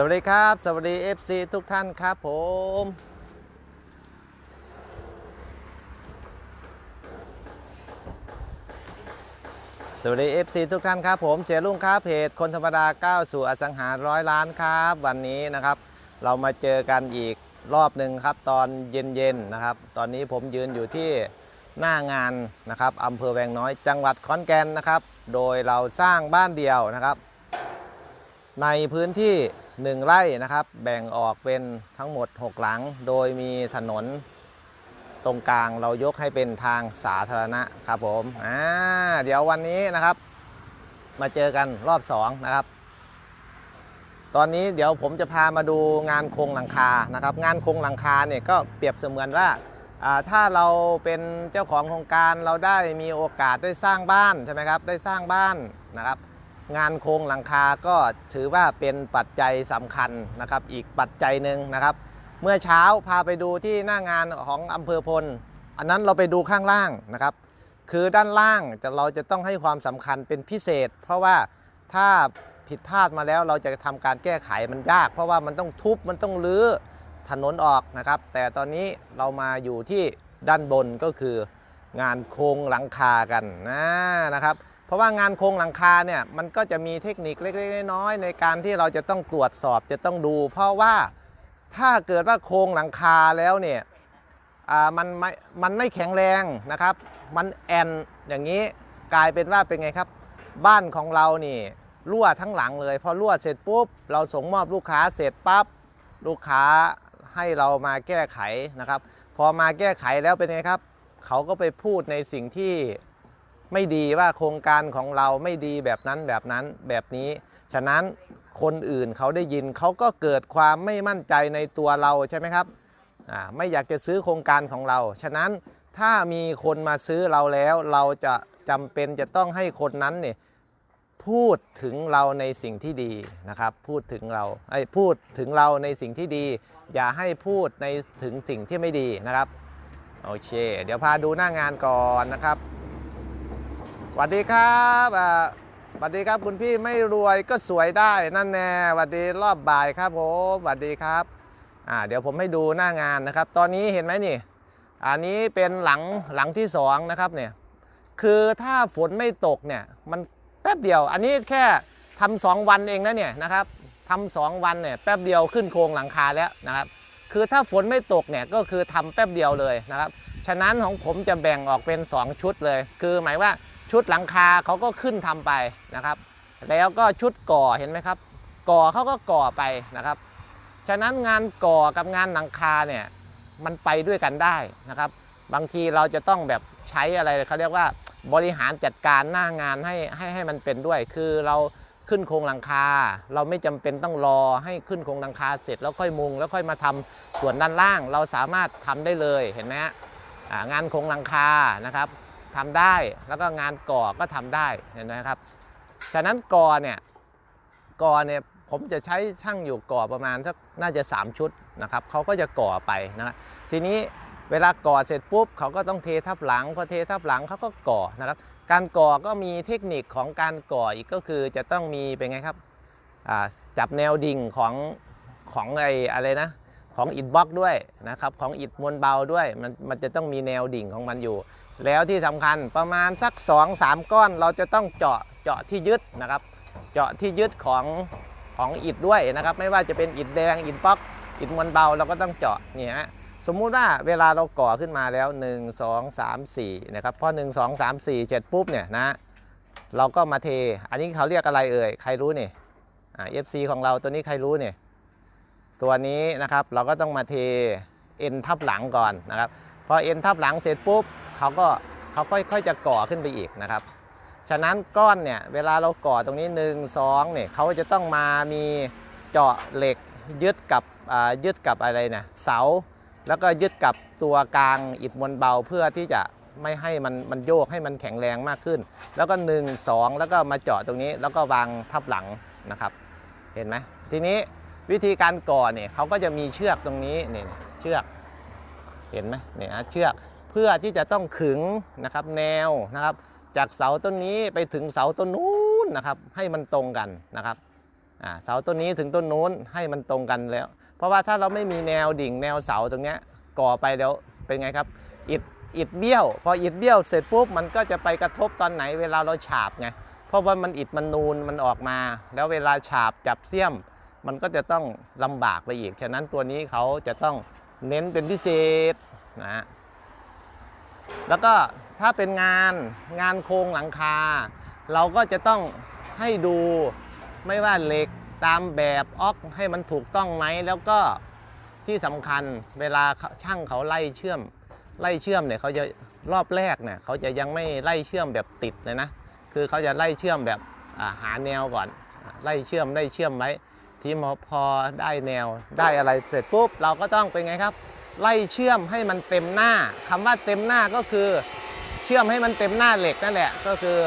สวัสดีครับ สวัสดี FC ทุกท่านครับผม สวัสดี FC ทุกท่านครับผมเสียลุงครับเพจคนธรรมดาก้าวสู่อสังหาร้อยล้านครับ วันนี้นะครับ เรามาเจอกันอีกรอบหนึ่งครับ ตอนเย็นๆนะครับ ตอนนี้ผมยืนอยู่ที่หน้างานนะครับอำเภอแวงน้อยจังหวัดขอนแก่นนะครับ โดยเราสร้างบ้านเดียวนะครับ ในพื้นที่ 1 ไร่นะครับ แบ่งออกเป็นทั้งหมด 6 หลัง โดยมีถนนตรงกลางเรายกให้เป็นทางสาธารณะครับผมอ่าเดี๋ยววันนี้นะครับ มาเจอกันรอบ2นะครับ ตอนนี้เดี๋ยวผมจะพามาดูงานโครงหลังคานะครับ งานโครงหลังคาเนี่ยก็เปรียบเสมือนว่าอ่าถ้าเราเป็นเจ้าของโครงการเราได้มีโอกาสได้สร้างบ้านใช่ไหมครับ ได้สร้างบ้านนะครับ งานโครงหลังคาก็ถือว่าเป็นปัจจัยสำคัญนะครับ อีกปัจจัยหนึ่งนะครับ เมื่อเช้าพาไปดูที่หน้างานของอำเภอพล อันนั้นเราไปดูข้างล่างนะครับ คือด้านล่างจะเราจะต้องให้ความสำคัญเป็นพิเศษ เพราะว่าถ้าผิดพลาดมาแล้วเราจะทำการแก้ไขมันยาก เพราะว่ามันต้องทุบมันต้องรื้อถนนออกนะครับ แต่ตอนนี้เรามาอยู่ที่ด้านบนก็คืองานโครงหลังคากันนะนะครับ เพราะว่างานโครงหลังคาเนี่ยมันก็จะมีเทคนิคเล็กๆน้อยๆในการที่เราจะต้องตรวจสอบจะต้องดู เพราะว่าถ้าเกิดว่าโครงหลังคาแล้วเนี่ยมันไม่มันไม่แข็งแรงนะครับ มันแอนอย่างนี้กลายเป็นว่าเป็นไงครับ บ้านของเรานี่รั่วทั้งหลังเลยพอรั่วเสร็จปุ๊บ เราส่งมอบลูกค้าเสร็จปั๊บลูกค้าให้เรามาแก้ไขนะครับ พอมาแก้ไขแล้วเป็นไงครับ เขาก็ไปพูดในสิ่งที่ ไม่ดีว่าโครงการของเราไม่ดีแบบนั้นแบบนั้นแบบนี้ ฉะนั้นคนอื่นเขาได้ยินเขาก็เกิดความไม่มั่นใจในตัวเราใช่ไหมครับไม่อยากจะซื้อโครงการของเรา ฉะนั้นถ้ามีคนมาซื้อเราแล้ว เราจะจำเป็นจะต้องให้คนนั้นเนี่ยพูดถึงเราในสิ่งที่ดีนะครับ พูดถึงเราไอ้พูดถึงเราในสิ่งที่ดี อย่าให้พูดในถึงสิ่งที่ไม่ดีนะครับ โอเค เดี๋ยวพาดูหน้างานก่อนนะครับ วัสดีครับอ่าสวัสดีครับคุณพี่ไม่รวยก็สวยได้นั่นแน่สวัสดีรอบบ่ายครับผมสวัสดีครับอ่าเดี๋ยวผมให้ดูหน้างานนะครับ ตอนนี้เห็นไหมนี่ อันนี้เป็นหลังหลังที่สองนะครับเนี่ยคือถ้าฝนไม่ตกเนี่ยมันแป๊บเดียว อันนี้แค่ทำสองวันเองนะเนี่ยนะครับทำสองวันเนี่ยแป๊บเดียวขึ้นโครงหลังคาแล้วนะครับ คือถ้าฝนไม่ตกเนี่ยก็คือทำแป๊บเดียวเลยนะครับ ฉะนั้นของผมจะแบ่งออกเป็น 2 ชุดเลย คือหมายว่า ชุดหลังคาเขาก็ขึ้นทำไปนะครับ แล้วก็ชุดก่อเห็นไหมครับ ก่อเขาก็ก่อไปนะครับ ฉะนั้นงานก่อกับงานหลังคาเนี่ยมันไปด้วยกันได้นะครับ บางทีเราจะต้องแบบใช้อะไรเขาเรียกว่าบริหารจัดการหน้างานให้ให้ให้มันเป็นด้วย คือเราขึ้นโครงหลังคา เราไม่จำเป็นต้องรอให้ขึ้นโครงหลังคาเสร็จแล้วค่อยมุง แล้วค่อยมาทำส่วนด้านล่าง เราสามารถทำได้เลยเห็นไหมฮะงานโครงหลังคานะครับ ทำได้ แล้วก็งานก่อก็ทำได้เห็นไหมครับฉะนั้นก่อเนี่ยก่อเนี่ยผมจะใช้ช่างอยู่ก่อประมาณสักน่าจะ 3 ชุดนะครับเขาก็จะก่อไปนะทีนี้เวลาก่อเสร็จปุ๊บเขาก็ต้องเททับหลังพอเททับหลังเขาก็ก่อนะครับการก่อก็มีเทคนิคของการก่ออีกก็คือจะต้องมีเป็นไงครับจับแนวดิ่งของของไออะไรนะของอิฐบล็อกด้วยนะครับของอิฐมวลเบาด้วยมันมันจะต้องมีแนวดิ่งของมันอยู่ แล้วที่สำคัญประมาณสัก 2-3 ก้อนเราจะต้องเจาะเจาะที่ยึดนะครับ เจาะที่ยึดของของอิฐด้วยนะครับ ไม่ว่าจะเป็นอิฐแดงอิฐบล็อกอิฐมวลเบาเราก็ต้องเจาะเนี่ยฮะสมมุติว่าเวลาเราก่อขึ้นมาแล้ว 1 2 3 4นะครับพอ1 2 3 4 7ปุ๊บเนี่ยนะเราก็มาเท อันนี้เขาเรียกอะไรเอ่ยใครรู้นี่อ่า FC ของเราตัวนี้ใครรู้เนี่ยตัวนี้นะครับเราก็ต้องมาเทเอ็นทับหลังก่อนนะครับพอเอ็นทับหลังเสร็จปุ๊บ เขาก็เขาค่อยๆจะก่อขึ้นไปอีกนะครับ ฉะนั้นก้อนเนี่ยเวลาเราก่อตรงนี้1 2เนี่ยเขาจะต้องมามีเจาะเหล็กยึดกับอ่ายึดกับอะไรนี่ยเสา แล้วก็ยึดกับตัวกลางอิฐมวลเบาเพื่อที่จะไม่ให้มันมันโยกให้มันแข็งแรงมากขึ้น แล้วก็ 1 2 แล้วก็มาเจาะตรงนี้ แล้วก็วางทับหลังนะครับ เห็นไหมทีนี้วิธีการก่อเนี่ยเขาก็จะมีเชือกตรงนี้เนี่ยเชือกเห็นไหมเนี่ยเชือก พื่อที่จะต้องขึงนะครับแนวนะครับ จากเสาต้นนี้ไปถึงเสาต้นนู้นนะครับ ให้มันตรงกันนะครับเสาต้นนี้ถึงต้นนู้นให้มันตรงกันแล้ว เพราะว่าถ้าเราไม่มีแนวดิ่งแนวเสาตรงนี้ก่อไปเดี๋ยวเป็นไงครับอิฐอิฐเบี้ยว พออิฐเบี้ยวเสร็จปุ๊บมันก็จะไปกระทบตอนไหนเวลาเราฉาบไงเพราะว่ามันอิฐมันนูนมันออกมา แล้วเวลาฉาบจับเสี้ยม มันก็จะต้องลำบากไปอีก ฉะนั้นตัวนี้เขาจะต้องเน้นเป็นพิเศษนะฮะ แล้วก็ถ้าเป็นงานงานโครงหลังคา เราก็จะต้องให้ดูไม่ว่าเหล็กตามแบบออกให้มันถูกต้องไหมแล้วก็ที่สำคัญเวลาช่างเขาไล่เชื่อม ไล่เชื่อมเนี่ยเขาจะรอบแรกเนี่ยเขาจะยังไม่ไล่เชื่อมแบบติดเลยนะ คือเขาจะไล่เชื่อมแบบาหาแนวก่อน ไล่เชื่อมไล่เชื่อมไว้ ที่พอได้แนวได้อะไรเสร็จปุ๊บเราก็ต้องเป็นไงครับ ไล่เชื่อมให้มันเต็มหน้าคำว่าเต็มหน้าก็คือเชื่อมให้มันเต็มหน้าเหล็กนั่นแหละก็คือ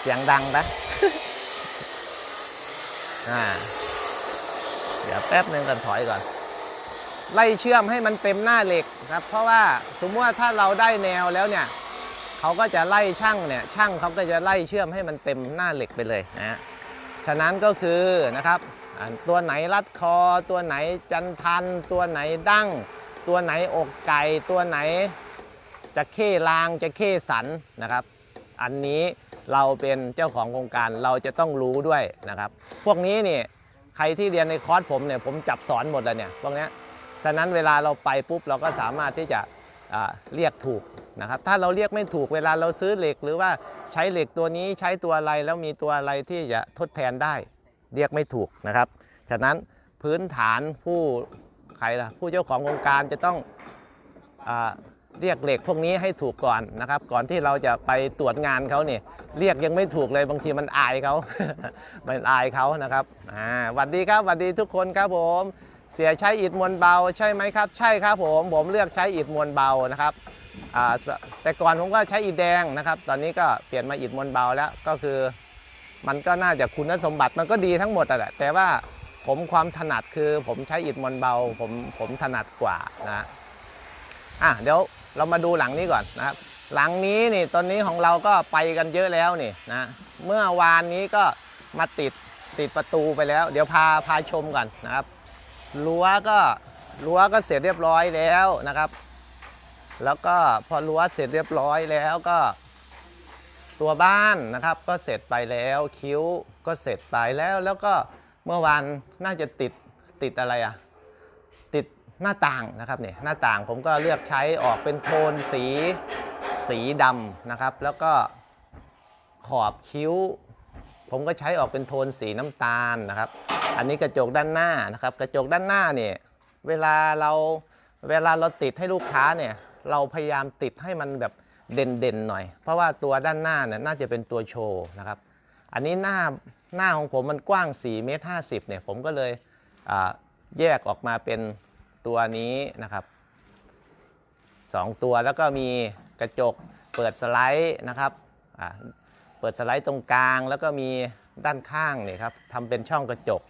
เสียงดังนะอ่าเดี๋ยวแป๊บหนึ่งกันถอยก่อน ไล่เชื่อมให้มันเต็มหน้าเหล็กครับ เพราะว่าสมมติว่าถ้าเราได้แนวแล้วเนี่ยเขาก็จะไล่ช่างเนี่ยช่างเขาก็จะไล่เชื่อมให้มันเต็มหน้าเหล็กไปเลยนะฉะนั้นก็คือนะครับ ตัวไหนรัดคอ ตัวไหนจันทัน ตัวไหนดั้ง ตัวไหนอกไก่ ตัวไหนจะเข้ลางจะเข้สันนะครับ อันนี้เราเป็นเจ้าของโครงการเราจะต้องรู้ด้วยนะครับ พวกนี้นี่ใครที่เรียนในคอร์สผมเนี่ยผมจับสอนหมดแล้วเนี่ยพวกนี้ฉะนั้นเวลาเราไปปุ๊บเราก็สามารถที่จะเรียกถูกนะครับ ถ้าเราเรียกไม่ถูกเวลาเราซื้อเหล็ก หรือว่าใช้เหล็กตัวนี้ใช้ตัวอะไรแล้วมีตัวอะไรที่จะทดแทนได้ เรียกไม่ถูกนะครับ ฉะนั้นพื้นฐานผู้ใครล่ะผู้เจ้าของโครงการจะต้องอเรียกเหล็กพวกนี้ให้ถูกก่อนนะครับ ก่อนที่เราจะไปตรวจงานเขาเนี่ยเรียกยังไม่ถูกเลยบางทีมันอายเขามันอายเขานะครับอ่าสวัสดีครับสวัสดีทุกคนครับผม เสียใช้อิฐมวลเบาใช่ไหมครับ ใช่ครับผม ผมเลือกใช้อิฐมวลเบานะครับแต่ก่อนผมก็ใช้อิฐแดงนะครับ ตอนนี้ก็เปลี่ยนมาอิฐมวลเบาแล้วก็คือ มันก็น่าจะคุณสมบัติมันก็ดีทั้งหมดแหละแต่ว่าผมความถนัดคือผมใช้อิฐมวลเบาผมผมถนัดกว่านะอะเดี๋ยวเรามาดูหลังนี้ก่อนนะครับหลังนี้นี่ตอนนี้ของเราก็ไปกันเยอะแล้วนี่นะเมื่อวานนี้ก็มาติดติดประตูไปแล้ว เดี๋ยวพาพาชมก่อนนะครับรั้วก็รั้วก็เสร็จเรียบร้อยแล้วนะครับ แล้วก็พอรั้วเสร็จเรียบร้อยแล้วก็ ตัวบ้านนะครับ ก็เสร็จไปแล้วคิ้วก็เสร็จไปแล้ว แล้วก็เมื่อวานน่าจะติดติดอะไรอะติดหน้าต่างนะครับเนี่ยหน้าต่างผมก็เลือกใช้ออกเป็นโทนสีสีดำนะครับ แล้วก็ขอบคิ้ว ผมก็ใช้ออกเป็นโทนสีน้ำตาลนะครับ อันนี้กระจกด้านหน้านะครับ กระจกด้านหน้าเนี่ยเวลาเราเวลาเราติดให้ลูกค้าเนี่ยเราพยายามติดให้มันแบบ เด่นๆหน่อย เพราะว่าตัวด้านหน้าเนี่ยน่าจะเป็นตัวโชว์นะครับ อันนี้หน้าหน้าของผมมันกว้าง4เมตร50เนี่ยผมก็เลยแยกออกมาเป็นตัวนี้นะครับสองตัวแล้วก็มีกระจกเปิดสไลด์นะครับเปิดสไลด์ตรงกลาง แล้วก็มีด้านข้างเนี่ยครับทำเป็นช่องกระจก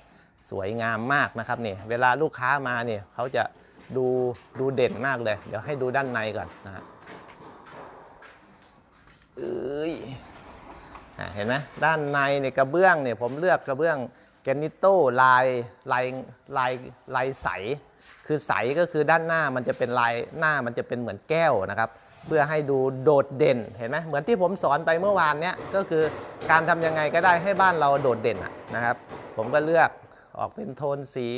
สวยงามมากนะครับเนี่ยเวลาลูกค้ามาเนี่ยเขาจะดูดูเด่นมากเลย เดี๋ยวให้ดูด้านในก่อนนะฮะ เอ้ยเห็นไหมด้านในเนี่ยกระเบื้องเนี่ยผมเลือกกระเบื้องแกนิโต้ลายลายลายลายใส คือใสก็คือด้านหน้ามันจะเป็นลายหน้ามันจะเป็นเหมือนแก้วนะครับ เพื่อให้ดูโดดเด่นเห็นไหมเหมือนที่ผมสอนไปเมื่อวานเนี้ยก็คือการทำยังไงก็ได้ให้บ้านเราโดดเด่นนะครับ ผมก็เลือกออกเป็นโทนสี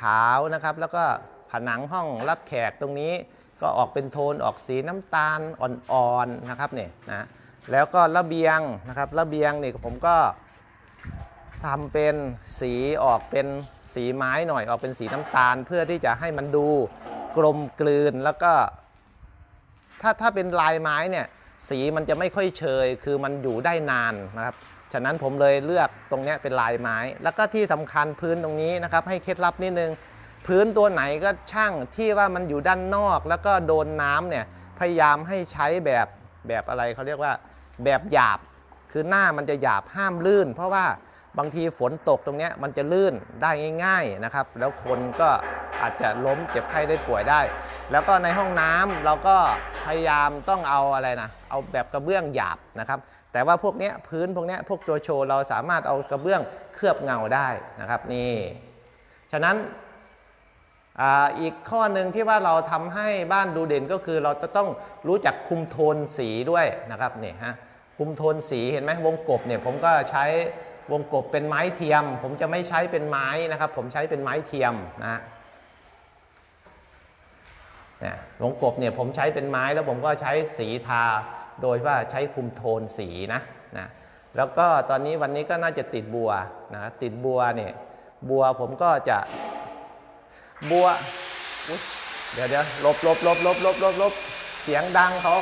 ขาวนะครับ แล้วก็ผนังห้องรับแขกตรงนี้ ก็ออกเป็นโทนออกสีน้ำตาลอ่อนๆนะครับเนี่ยนะแล้วก็ระเบียงนะครับระเบียงนี่ผมก็ทำเป็นสีออกเป็นสีไม้หน่อยออกเป็นสีน้ำตาล เพื่อที่จะให้มันดูกลมกลืนแล้วก็ถ้าถ้าเป็นลายไม้เนี่ยสีมันจะไม่ค่อยเชย คือมันอยู่ได้นานนะครับ ฉะนั้นผมเลยเลือกตรงนี้เป็นลายไม้ แล้วก็ที่สำคัญพื้นตรงนี้นะครับ ให้เคล็ดลับนิดนึง พื้นตัวไหนก็ช่างที่ว่ามันอยู่ด้านนอกแล้วก็โดนน้ำเนี่ยพยายามให้ใช้แบบแบบอะไรเขาเรียกว่าแบบหยาบ คือหน้ามันจะหยาบห้ามลื่น เพราะว่าบางทีฝนตกตรงเนี้ยมันจะลื่นได้ง่าย ๆนะครับ แล้วคนก็อาจจะล้มเจ็บไข้ได้ป่วยได้ แล้วก็ในห้องน้ำเราก็พยายามต้องเอาอะไรนะเอาแบบกระเบื้องหยาบนะครับ แต่ว่าพวกเนี้ยพื้นพวกเนี้ยพวกตัวโชว์เราสามารถเอากระเบื้องเคลือบเงาได้นะครับนี่ฉะนั้น อีกข้อหนึ่งที่ว่าเราทำให้บ้านดูเด่นก็คือเราจะต้องรู้จักคุมโทนสีด้วยนะครับนี่ฮะคุมโทนสีเห็นไหมวงกบเนี่ยผมก็ใช้วงกบเป็นไม้เทียม ผมจะไม่ใช้เป็นไม้นะครับ ผมใช้เป็นไม้เทียมนะฮะเนี่ยวงกบเนี่ยผมใช้เป็นไม้แล้วผมก็ใช้สีทา โดยว่าใช้คุมโทนสีนะนะแล้วก็ตอนนี้วันนี้ก็น่าจะติดบัวนะติดบัวเนี่ยบัวผมก็จะ บัวเดี๋ยวเดี๋ยวลบลบลบลบลบลบลบเสียงดังเขา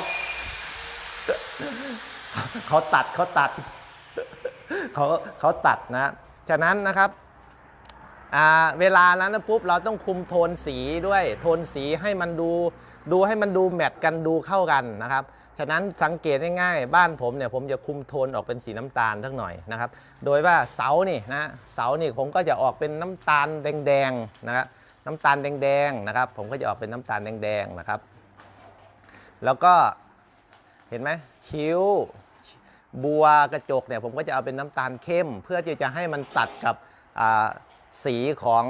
เขาตัดเขาตัดเขาเขาตัดนะ ฉะนั้นนะครับเวลานั้นนะปุ๊บเราต้องคุมโทนสีด้วยโทนสีให้มันดูดูให้มันดูแมทกันดูเข้ากันนะครับ ฉะนั้นสังเกตง่ายๆ บ้านผมเนี่ยผมจะคุมโทนออกเป็นสีน้ำตาลสักหน่อยนะครับ โดยว่าเสานี่นะเสานี่ผมก็จะออกเป็นน้ำตาลแดงๆนะครับ น้ำตาลแดงๆนะครับ ผมก็จะออกเป็นน้ำตาลแดงๆนะครับ แล้วก็เห็นไหมคิ้วบัวกระจกเนี่ยผมก็จะเอาเป็นน้ำตาลเข้ม เพื่อที่จะให้มันตัดกับสีของ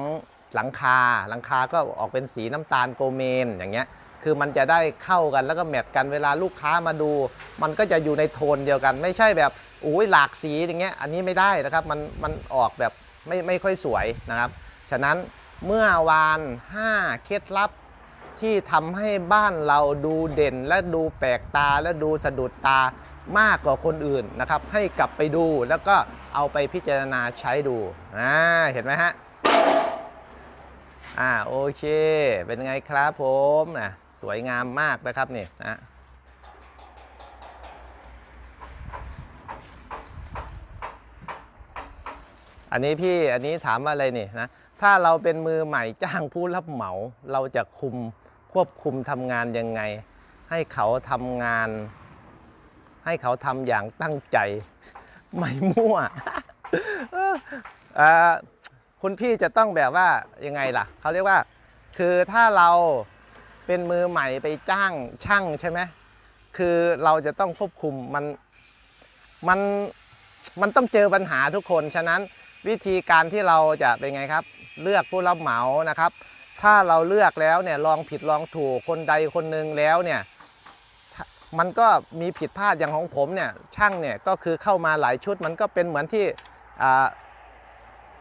หลังคา หลังคาก็ออกเป็นสีน้ำตาลโกเมนอย่างเงี้ยคือมันจะได้เข้ากันแล้วก็แมทกันเวลาลูกค้ามาดู มันก็จะอยู่ในโทนเดียวกัน ไม่ใช่แบบอุ้ยหลากสีอย่างเงี้ยอันนี้ไม่ได้นะครับมันมันออกแบบไม่ไม่ค่อยสวยนะครับ ฉะนั้น เมื่อวาน 5 เคล็ดลับที่ทำให้บ้านเราดูเด่นและดูแปลกตาและดูสะดุดตามากกว่าคนอื่นนะครับ ให้กลับไปดูแล้วก็เอาไปพิจารณาใช้ดูอ่าเห็นไหมฮะอ่าโอเค เป็นไงครับผมนะสวยงามมากนะครับนี่นะอันนี้พี่อันนี้ถามว่าอะไรนี่นะ ถ้าเราเป็นมือใหม่จ้างผู้รับเหมา เราจะคุมควบคุมทำงานยังไง ให้เขาทำงาน ให้เขาทำอย่างตั้งใจไม่มั่วคุณพี่จะต้องแบบว่ายังไงล่ะเขาเรียกว่า คือถ้าเราเป็นมือใหม่ไปจ้างช่างใช่ไหมคือเราจะต้องควบคุมมันมันมันต้องเจอปัญหาทุกคน ฉะนั้นวิธีการที่เราจะเป็นไงครับ เลือกผู้รับเหมานะครับ ถ้าเราเลือกแล้วเนี่ยลองผิดลองถูกคนใดคนหนึ่งแล้วเนี่ยมันก็มีผิดพลาดอย่างของผมเนี่ยช่างเนี่ยก็คือเข้ามาหลายชุดมันก็เป็นเหมือนที่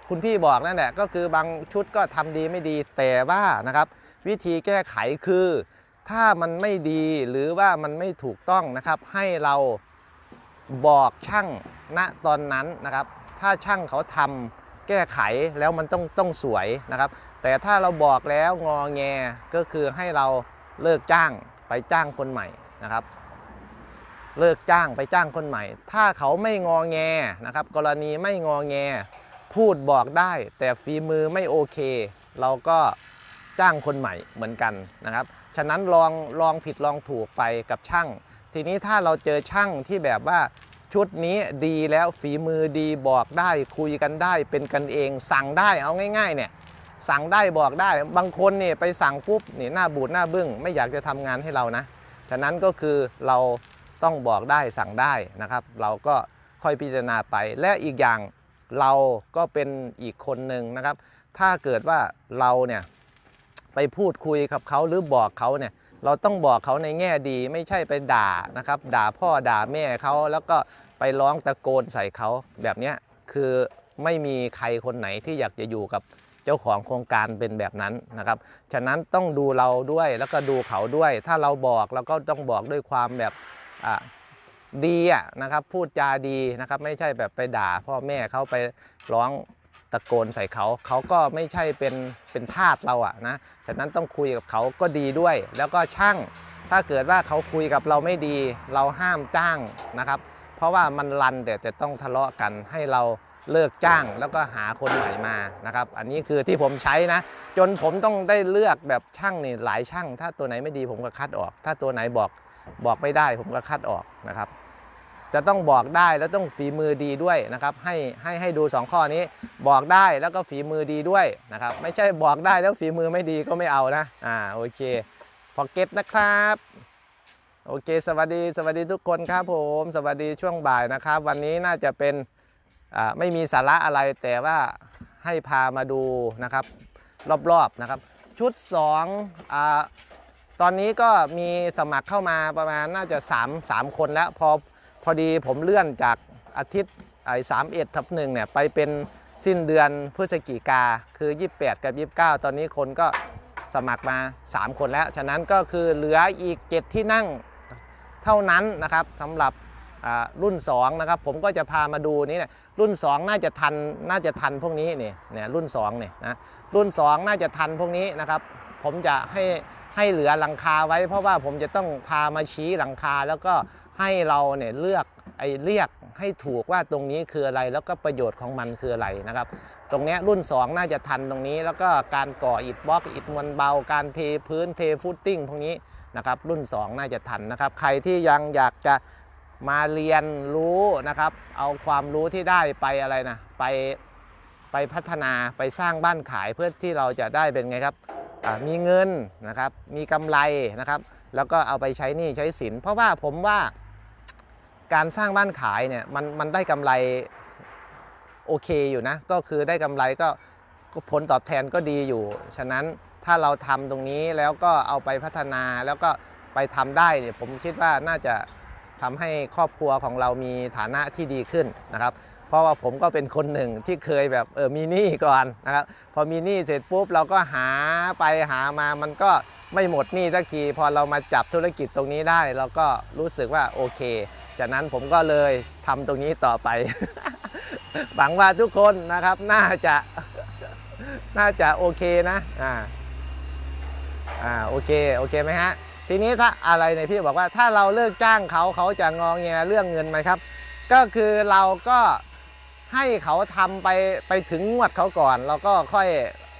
คุณพี่บอกนั่นแหละก็คือบางชุดก็ทำดีไม่ดีแต่ว่านะครับ วิธีแก้ไขคือ ถ้ามันไม่ดีหรือว่ามันไม่ถูกต้องนะครับ ให้เราบอกช่างณตอนนั้นนะครับ ถ้าช่างเขาทำ แก้ไขแล้วมันต้องต้องสวยนะครับ แต่ถ้าเราบอกแล้วงอแงก็คือให้เราเลิกจ้างไปจ้างคนใหม่นะครับ เลิกจ้างไปจ้างคนใหม่ ถ้าเขาไม่งอแงนะครับ กรณีไม่งอแง พูดบอกได้ แต่ฝีมือไม่โอเค เราก็จ้างคนใหม่เหมือนกันนะครับ ฉะนั้นลองลองผิดลองถูกไปกับช่าง ทีนี้ถ้าเราเจอช่างที่แบบว่า ชุดนี้ดีแล้วฝีมือดีบอกได้คุยกันได้เป็นกันเอง สั่งได้เอาง่ายๆเนี่ยสั่งได้บอกได้บางคนเนี่ยไปสั่งปุ๊บเนี่ยหน้าบูดหน้าบึ้งไม่อยากจะทำงานให้เรานะฉะนั้นก็คือเราต้องบอกได้สั่งได้นะครับ เราก็ค่อยพิจารณาไปและอีกอย่างเราก็เป็นอีกคนหนึ่งนะครับ ถ้าเกิดว่าเราเนี่ยไปพูดคุยกับเขาหรือบอกเขาเนี่ยเราต้องบอกเขาในแง่ดีไม่ใช่ไปด่านะครับ ด่าพ่อด่าแม่เขาแล้วก็ ไปร้องตะโกนใส่เขาแบบนี้คือไม่มีใครคนไหนที่อยากจะอยู่กับเจ้าของโครงการเป็นแบบนั้นนะครับ ฉะนั้นต้องดูเราด้วยแล้วก็ดูเขาด้วย ถ้าเราบอกเราก็ต้องบอกด้วยความแบบดีอะนะครับ พูดจาดีนะครับ ไม่ใช่แบบไปด่า พ่อแม่เขาไปร้องตะโกนใส่เขาเขาก็ไม่ใช่เป็นเป็นทาสเราอะนะฉะนั้นต้องคุยกับเขาก็ดีด้วย แล้วก็ช่างถ้าเกิดว่าเขาคุยกับเราไม่ดี เราห้ามจ้างนะครับ เพราะว่ามันรันแต่จะต้องทะเลาะกันให้เราเลิกจ้างแล้วก็หาคนใหม่มานะครับ อันนี้คือที่ผมใช้นะ จนผมต้องได้เลือกแบบช่างนี่หลายช่าง ถ้าตัวไหนไม่ดีผมก็คัดออก ถ้าตัวไหนบอกบอกไม่ได้ผมก็คัดออกนะครับ จะต้องบอกได้แล้วต้องฝีมือดีด้วยนะครับ ให้ให้ให้ดู 2 ข้อนี้ บอกได้แล้วก็ฝีมือดีด้วยนะครับ ไม่ใช่บอกได้แล้วฝีมือไม่ดีก็ไม่เอานะอ่าโอเคพอเก็ตนะครับ โอเค สวัสดี สวัสดีทุกคนครับผม สวัสดีช่วงบ่ายนะครับ วันนี้น่าจะเป็นไม่มีสาระอะไรแต่ว่าให้พามาดูนะครับ รอบๆนะครับ ชุด2อตอนนี้ก็มีสมัครเข้ามาประมาณน่าจะ3 3คนแล้วพอพอดีผมเลื่อนจากอาทิตย์ไอ้สามเอ็ดทับหนึ่งเนี่ยไปเป็นสิ้นเดือนพฤศจิกาคือ 28 กับ 29 ตอนนี้คนก็สมัครมา 3 คนแล้ว ฉะนั้นก็คือเหลืออีก 7 ที่นั่ง เท่านั้นนะครับสำหรับรุ่น2นะครับผมก็จะพามาดูนี่เนี่ยรุ่น 2 น่าจะทันน่าจะทันพวกนี้นี่เนี่ยรุ่น2เนี่ยนะรุ่น 2 น่าจะทันพวกนี้นะครับ ผมจะให้ให้เหลือหลังคาไว้ เพราะว่าผมจะต้องพามาชี้หลังคา แล้วก็ให้เราเนี่ยเลือกไอ้เรียกให้ถูกว่าตรงนี้คืออะไร แล้วก็ประโยชน์ของมันคืออะไรนะครับ ตรงเนี้ยรุ่น 2 น่าจะทันตรงนี้ แล้วก็การก่ออิฐบล็อกอิฐมวลเบา การเทพื้นเทฟุตติ้งพวกนี้นะครับรุ่น 2 น่าจะทันนะครับ ใครที่ยังอยากจะมาเรียนรู้นะครับ เอาความรู้ที่ได้ไปอะไรนะไปไปพัฒนาไปสร้างบ้านขายเพื่อที่เราจะได้เป็นไงครับมีเงินนะครับ มีกำไรนะครับ แล้วก็เอาไปใช้หนี้ใช้สิน เพราะว่าผมว่าการสร้างบ้านขายเนี่ยมันมันได้กำไร โอเคอยู่นะ ก็คือได้กำไรก็ผลตอบแทนก็ดีอยู่ ฉะนั้นถ้าเราทำตรงนี้แล้วก็เอาไปพัฒนาแล้วก็ไปทำได้เนี่ยผมคิดว่าน่าจะทำให้ครอบครัวของเรามีฐานะที่ดีขึ้นนะครับ เพราะว่าผมก็เป็นคนหนึ่งที่เคยแบบเออมีหนี้ก่อนนะครับพอมีหนี้เสร็จปุ๊บเราก็หาไปหามามันก็ไม่หมดหนี้สักทีพอเรามาจับธุรกิจตรงนี้ได้ เราก็รู้สึกว่าโอเค จากนั้นผมก็เลยทำตรงนี้ต่อไป หวังว่าทุกคนนะครับน่าจะน่าจะโอเคนะอ่าอ่าโอเคโอเคไหมฮะทีนี้ถ้าอะไรเนี่ยพี่บอกว่าถ้าเราเลิกจ้างเขาเขาจะงองแงเรื่องเงินไหมครับ ก็คือเราก็ให้เขาทำไปไปถึงงวดเขาก่อน เราก็ค่อย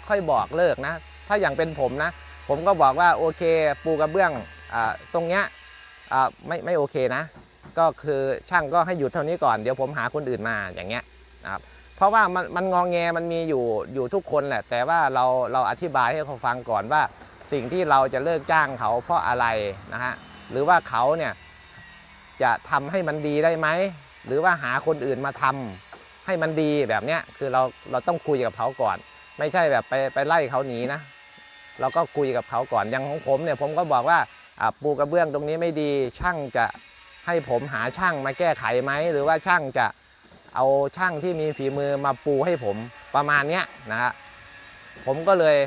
ค่อยบอกเลิกนะ ถ้าอย่างเป็นผมนะ ผมก็บอกว่าโอเค ปูกระเบื้องอ่าตรงเนี้ยอ่าไม่ไม่โอเคนะ ก็คือช่างก็ให้หยุดเท่านี้ก่อนเดี๋ยวผมหาคนอื่นมาอย่างเงี้ยนะครับเพราะว่ามันมันงองแงมันมีอยู่อยู่ทุกคนแหละ แต่ว่าเราเราอธิบายให้เขาฟังก่อนว่า สิ่งที่เราจะเลิกจ้างเขาเพราะอะไรนะฮะหรือว่าเขาเนี่ยจะทำให้มันดีได้ไหมหรือว่าหาคนอื่นมาทำให้มันดีแบบเนี้ยคือเราเราต้องคุยกับเขาก่อน ไม่ใช่แบบไปไปไล่เขาหนีนะ เราก็คุยกับเขาก่อนอย่างของผมเนี่ยผมก็บอกว่าปูกระเบื้องตรงนี้ไม่ดีช่างจะ ให้ผมหาช่างมาแก้ไขไหม หรือว่าช่างจะเอาช่างที่มีฝีมือมาปูให้ผมประมาณเนี้ยนะฮะผมก็เลย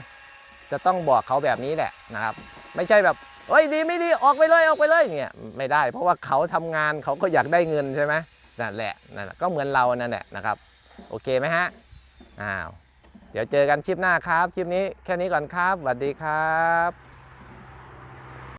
จะต้องบอกเขาแบบนี้แหละนะครับ ไม่ใช่แบบเอ้ยดีไม่ดีออกไปเลยออกไปเลยเนี่ยไม่ได้ เพราะว่าเขาทำงานเขาก็อยากได้เงินใช่ไหมนั่นแหละนั่นก็เหมือนเรานั่นแหละนะครับ โอเคไหมฮะอ้าวเดี๋ยวเจอกันคลิปหน้าครับคลิปนี้แค่นี้ก่อนครับสวัสดีครับ